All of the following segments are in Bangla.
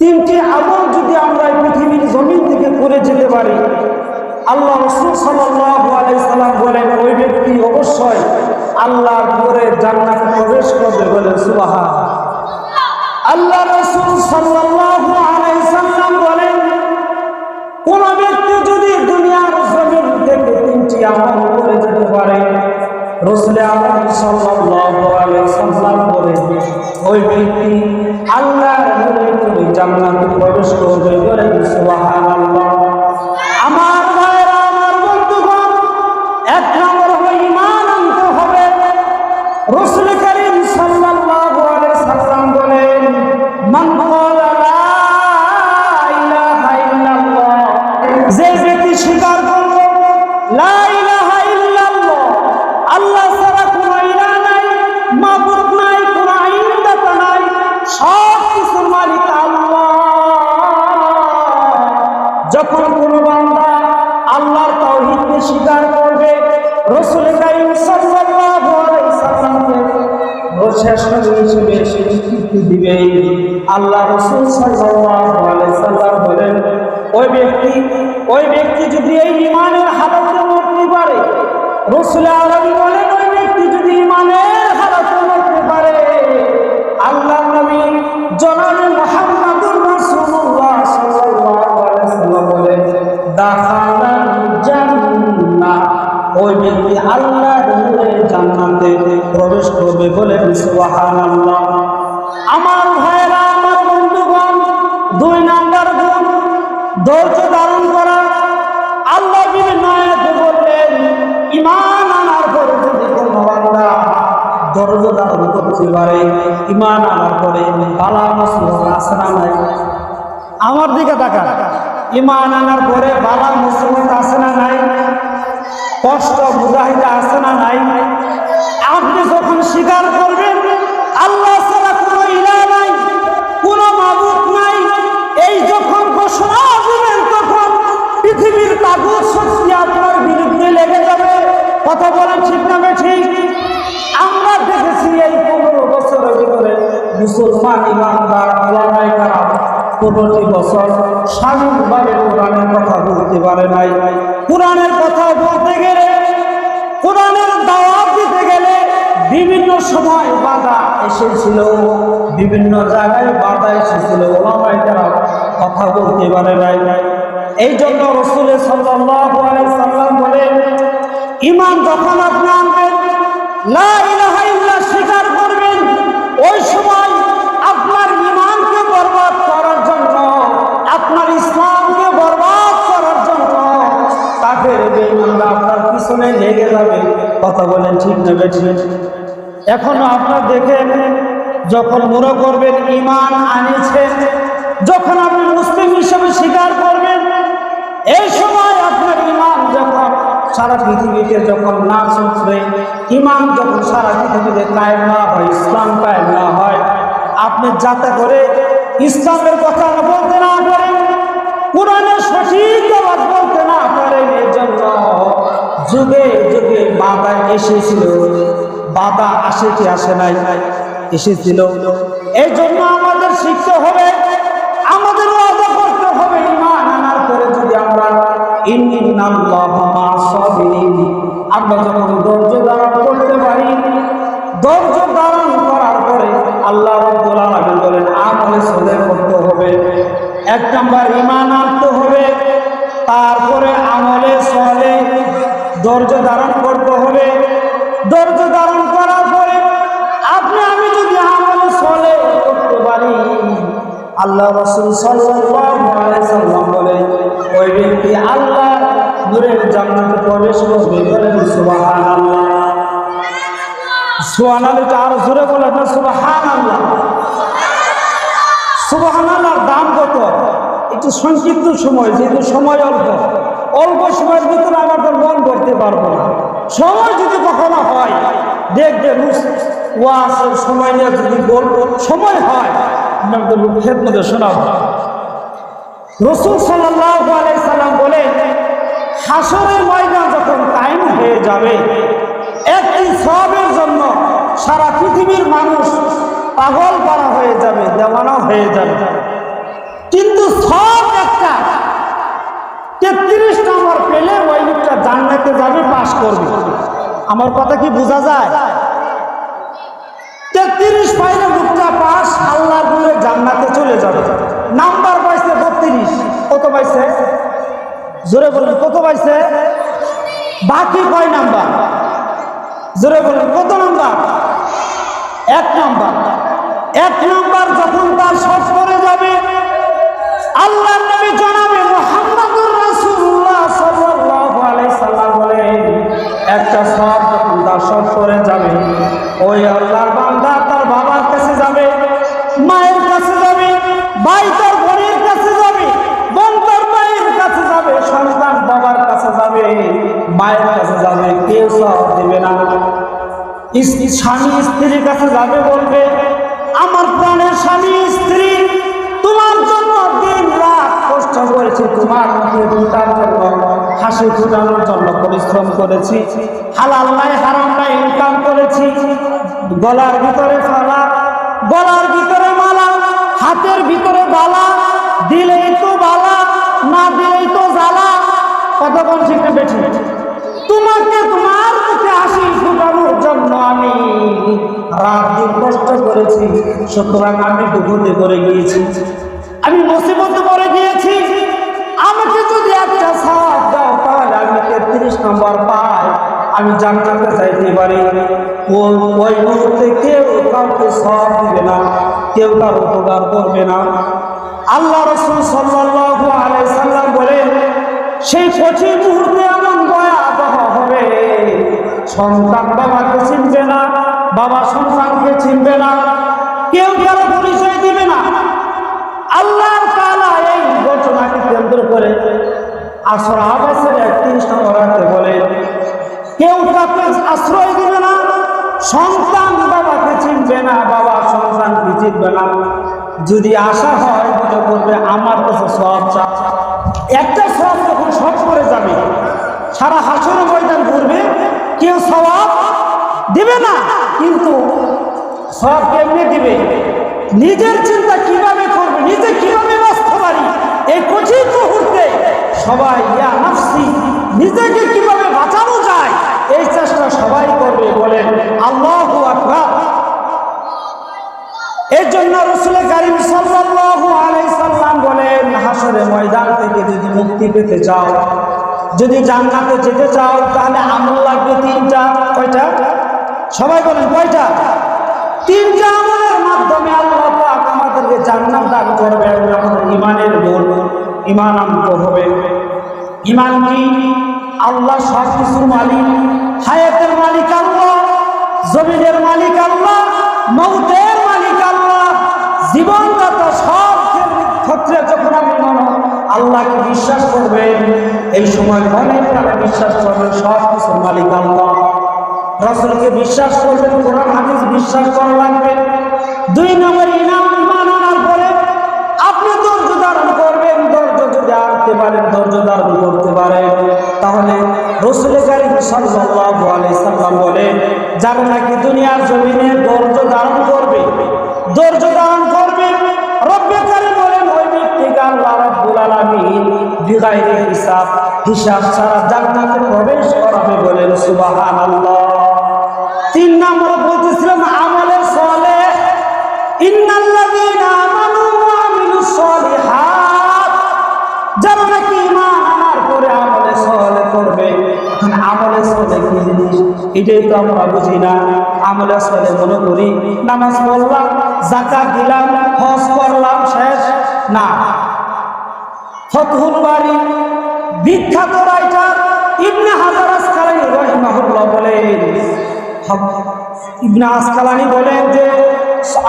তিনটি আমল যদি আমরা পৃথিবীর জমিন থেকে করে যেতে পারি, আল্লাহ রসুল সাল্লাম বলেন, ওই ব্যক্তি অবশ্যই আল্লাহর পরে জান্নাতে প্রবেশ করবে বলে সুবাহা আল্লাহ রসুল সাল্লাম বলেন, কোন ব্যক্তি যদি দুনিয়ার জমিন থেকে তিনটি আমল করে যেতে পারে, রসুলে আলম সাল্লাম বলে ওই ব্যক্তি আল্লাহর কোনো বান্দা আল্লাহর তাওহীদকে স্বীকার করবে কারীম সাল্লাল্লাহু আলাইহি শেষ দিবে আল্লাহ রসুল সাল্লাল্লাহু আলাইহি সাল্লাম বলেন, ওই ব্যক্তি ওই ব্যক্তি যদি এই ইমানের হালতে মরতে পারে, রসুল বলেন গুণ ধৈর্য ধারণ করা। আল্লাহ বললেন ইমান আনার পরে যদি ধৈর্য ধারণ করতে পারে ইমান আনার পরে বালা মুসিবত আসে না নাই? আমার দিকে তাকা ইমান আনার পরে বালা মুসিবত আসে না নাই? কষ্ট মুজাহিদা আসে না নাই? আপনি যখন স্বীকার করবেন, আল্লাহ কথা বলেন ঠিক না ঠিক। আমরা দেখেছি এই পনেরো বছরের ভিতরে মুসলমান ইমানদার ওলামাই কারা পনেরোটি বছর স্বাধীনভাবে কোরআনের কথা বলতে পারে নাই। কোরআনের কথা বলতে গেলে, কোরআনের দাওয়াত দিতে গেলে বিভিন্ন সময় বাধা এসেছিল, বিভিন্ন জায়গায় বাধা এসেছিল ওলামাই কারা কথা বলতে পারে নাই। এই জন্য রসুলের সাল্লাল্লাহু আলাইহি সাল্লাম বলেন ইমান যখন আপনি আনবেন লা ইলাহা ইল্লাহ স্বীকার করবেন। ওই সময় আপনার ইমানকে বরবাদ করার জন্য, আপনার ইসলামকে বরবাদ করার জন্য আপনার পিছনে লেগে যাবে। কথা বলেন ঠিক না বেঠিক? এখনও আপনার দেখেন যখন মনে করবেন ইমান যখন আপনি মুসলিম হিসেবে স্বীকার করবেন, এই সময় আপনার ইমান যখন সারা পৃথিবীতে যখন না চলছে ইমান যখন সারা পৃথিবীতে কায়েম না হয়, ইসলাম কায়েম না হয়, আপনি যাতে করে ইসলামের কথা বলতে না পারেন, কোরআনের সঠিক আওয়াজ বলতে না পারেন এর জন্য যুগে যুগে বাধা এসেছিল। বাধা আসে কি আসে নাই? এসেছিল। এই জন্য আমাদের শিখতে হবে আমরা যখন ধৈর্য ধারণ করতে পারি, ধৈর্য ধারণ করার পরে আল্লাহ রাব্বুল আলামিন বলেন, আমলে সদে করতে হবে। এক নম্বর ইমান আনতে হবে। তারপরে আমলে সলে ধৈর্য ধারণ আল্লাহ রসুল সাল্লাম বলে, ওই ব্যক্তি আল্লাহ নূরের জান্নাতে প্রবেশ করবে বলেন সুবহানাল্লাহ। সুবহানাল্লাহ আরও জোরে বলে না, সুবহানাল্লাহ। সুবহানাল্লাহর দাম কত? একটু সংক্ষিপ্ত সময়, যেহেতু সময় অল্প। অল্প সময়ের ভিতরে আমরা তো মন করতে পারব না। সময় যদি কখনো হয় দেখবে ওয়াসের সময় নিয়ে যদি বলব, সময় হয়। আপনাদের মুখের মধ্যে শোনাবো। রসুল সাল্লাল্লাহু সাল্লাম বলেন, হাসরের ময়দান যখন টাইম হয়ে যাবে একটি সবের জন্য সারা পৃথিবীর মানুষ পাগল পারা হয়ে যাবে, দেওয়ানা হয়ে যাবে। কিন্তু সব একটা তেত্রিশ নম্বর পেলে ওই লোকটা জান্নাতে যাবে পাশ করবে। আমার কথা কি বোঝা যায়? তেত্রিশ পাইলে লোকটা পাস, আল্লাহ বলে জান্নাতে চলে যাবে। নাম্বার পাইছে বত্রিশ। কত পাইছে? জোরে বলুন, কত পাইছে? বাকি কয় নাম্বার? জোরে বলুন, কত নাম্বার? এক নাম্বার। এক নাম্বার যখন তার সব করে যাবে আল্লাহ ওই আল্লাহর বান্দা তার বাবার কাছে যাবে, মায়ের কাছে যাবে, ভাই তার বোনের কাছে যাবে, বোন তার মায়ের কাছে যাবে, সন্তান বাবার কাছে যাবে, মায়ের কাছে যাবে, কেউ সব দেবে না। স্বামী স্ত্রীর কাছে যাবে বলবে, আমার প্রাণের স্বামী স্ত্রী, তোমার জন্য দিন রাত কষ্ট করেছে, তোমার মুখে ফুটার জন্য হাসি ফুটানোর জন্য পরিশ্রম করেছি, হালাল নাই, হারাম নাই, ইনকাম করেছি। গলার ভিতরে ফালা গলার ভিতরে মালা, হাতের ভিতরে বালা, দিলেই তো বালা, না দিলেই তো জ্বালা। কতক্ষণ শিখতে পেয়েছি তোমাকে তোমার মুখে হাসি ফুটানোর জন্য আমি রাত দিন কষ্ট করেছি, সুতরাং আমি বিপদে করে গিয়েছি। আমি মুসিবতে পড়ে গিয়েছি। আমাকে যদি একটা সাথ নম্বর পাই আমি জানতে চাইতে পারি। ওই মুহূর্তে কেউ কাউকে সব দিবে না, কেউ কার উপকার করবে না। আল্লাহ রসুল সাল্লাল্লাহু আলাইহি সাল্লাম বলেন, সেই কঠিন মুহূর্তে এমন ভয়াবহ হবে, সন্তান বাবাকে চিনবে না, বাবা সন্তানকে চিনবে না, কেউ কারও পরিচয় দিবে না। আল্লাহ তাআলা এই ঘটনাকে কেন্দ্র করে আসর আবাসের কেউ তাকে আশ্রয় দিবে না, সন্তান বাবাকে চিনবে না, বাবা সন্তানকে চিনবে না। যদি আশা হয়, মনে করবে আমার কাছে সব চাপ। একটা সব যখন সব করে যাবে, সারা হাসর ময়দান করবে কেউ সবাব দেবে না, কিন্তু সব কেমনে দিবে? নিজের চিন্তা কীভাবে করবে? নিজে কীভাবে বাঁচতে পারি? এই কঠিন মুহূর্তে সবাই ইয়া নাফসি, নিজেকে কীভাবে এই চেষ্টা সবাই করবে বলেন, আল্লাহু এর জন্য রসুল কারিম সাল্লাল্লাহু আলাইহি সাল্লাম বলেন হাসরে ময়দান থেকে যদি মুক্তি পেতে চাও, যদি জান্নাতে যেতে চাও, তাহলে আমল লাগবে তিনটা। কয়টা? সবাই বলেন, কয়টা? তিনটা আমলের মাধ্যমে আল্লাহ আমাদেরকে জান্নাত দান করবে আমাদের ইমানের গুণ ইমান আনতে হবে। ইমান কি? আল্লাহ সব কিছুর মালিক। হায়াতের মালিক আল্লাহ, জমিনের মালিক আল্লাহ, মৌতের মালিক আল্লাহ। জীবনদাতা সব ক্ষেত্রে যখন আপনি মনে আল্লাহকে বিশ্বাস করবেন, এই সময় মনে প্রাণে বিশ্বাস করবেন সব কিছুর মালিক আল্লাহ। রসুলকে বিশ্বাস করবেন, কোরআন, হাদিস বিশ্বাস করা লাগবে। দুই নম্বর ইনাম দুনিয়ার করবে করবে বলেন হিসাব হিসাব ছাড়া জান্নাতে প্রবেশ করাবে বলেন সুবহানাল্লাহ। এটাই তো আমরা বুঝি না। আমলে সলে মনে করি, নামাজ পড়লাম, যাকাত দিলাম, হজ করলাম, শেষ। না। ফতহুল বিখ্যাত রাইটার ইবনে হাজার আসকালানি রহিমাহুল্লাহ বলেন। ইবনে আসকালানি বলেন যে,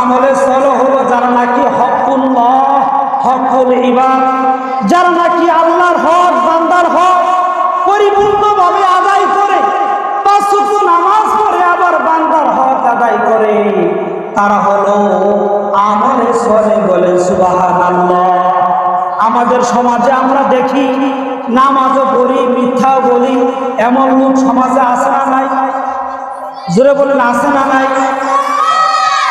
আমলে সল হলো যারা নাকি হকুল্লাহ, হকুল ইবাদ, যারা নাকি আল্লাহর হক করে বললেন আসে না নাই?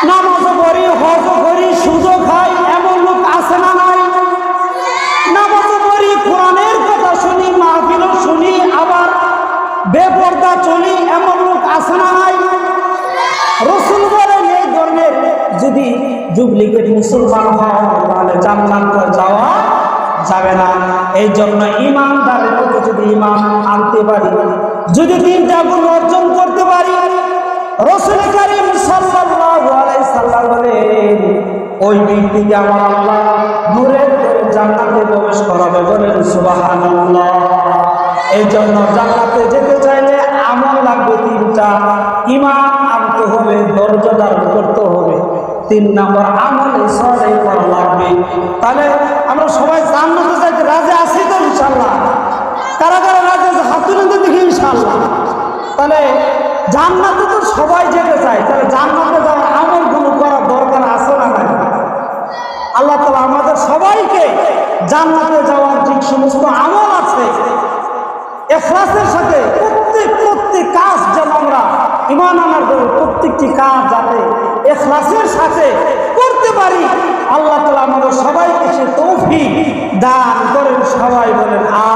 নামাজও করি হজও করি, সুযোগ খাই এমন লোক আসে না নাই? নামাজও করি কোরআনের কথা শুনি, মাহফিলও শুনি, আবার বেপর্দা চলি, এমন লোক আসে না নাই? রসুল বলেন, এই ধরনের যদি ডুপ্লিকেট মুসলমান হয়, তাহলে জান্নাত যাওয়া যাবে না। এই জন্য ইমানদারের প্রতি যদি ইমান আনতে পারি, যদি তিনটা গুণ অর্জন করতে পারি রসুল করিম সাল্লাল্লাহু আলাইহি ওই ব্যক্তিকে আমার আল্লাহ নূরের জান্নাতে প্রবেশ করাবে বলেন এই জন্য জান্নাতে যেতে চাইলে আমল লাগবে তিনটা। ইমান আনতে হবে ধৈর্য ধারণ করতে হবে। তিন নম্বর, আমল সরে করা তাহলে আমরা সবাই জান্নাতে যাইতে রাজি আছি তো ইনশাল্লাহ কারা কারা রাজি আছে? হাত তুলে দেখি ইনশাল্লাহ তাহলে জান্নাতে তো সবাই যেতে চায়, তাহলে জান্নাতে যাওয়ার আমলগুলো করার দরকার আছে না নাই? আল্লাহ তালা আমাদের সবাইকে জান্নাতে যাওয়ার যে সমস্ত আমল আছে, এখলাসের সাথে প্রত্যেক প্রত্যেক কাজ যেন আমরা ইমান আনার জন্য প্রত্যেকটি কাজ যাতে এখলাসের সাথে করতে পারি, আল্লাহ তালা আমাদের সবাইকে সে তৌফিক দান করেন, সবাই বলেন আ